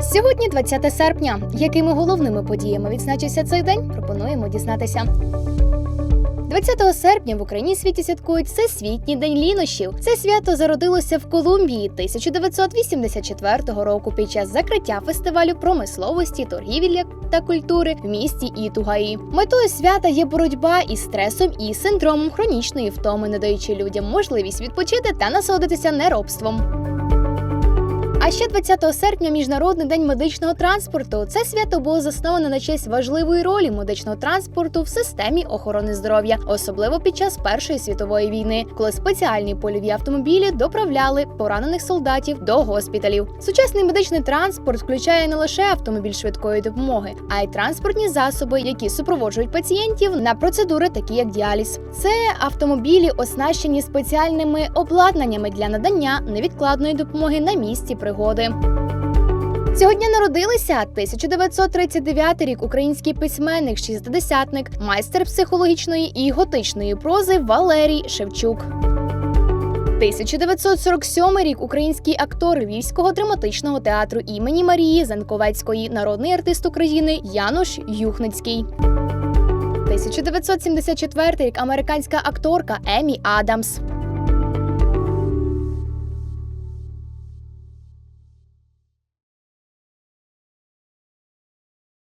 Сьогодні 20 серпня. Якими головними подіями відзначився цей день? Пропонуємо дізнатися. 20 серпня в Україні світі святкують Всесвітній день лінощів. Це свято зародилося в Колумбії 1984 року під час закриття фестивалю промисловості, торгівлі та культури в місті Ітугаї. Метою свята є боротьба із стресом і синдромом хронічної втоми, не даючи людям можливість відпочити та насолодитися неробством. А ще 20 серпня Міжнародний день медичного транспорту. Це свято було засноване на честь важливої ролі медичного транспорту в системі охорони здоров'я, особливо під час Першої світової війни, коли спеціальні польові автомобілі доправляли поранених солдатів до госпіталів. Сучасний медичний транспорт включає не лише автомобіль швидкої допомоги, а й транспортні засоби, які супроводжують пацієнтів на процедури, такі як діаліз. Це автомобілі, оснащені спеціальними обладнаннями для надання невідкладної допомоги на місці пригоди. Сьогодні народилися 1939 рік український письменник, шістдесятник, майстер психологічної і готичної прози Валерій Шевчук. 1947 рік український актор Львівського драматичного театру імені Марії Занковецької, народний артист України Януш Юхницький. 1974 рік американська акторка Емі Адамс.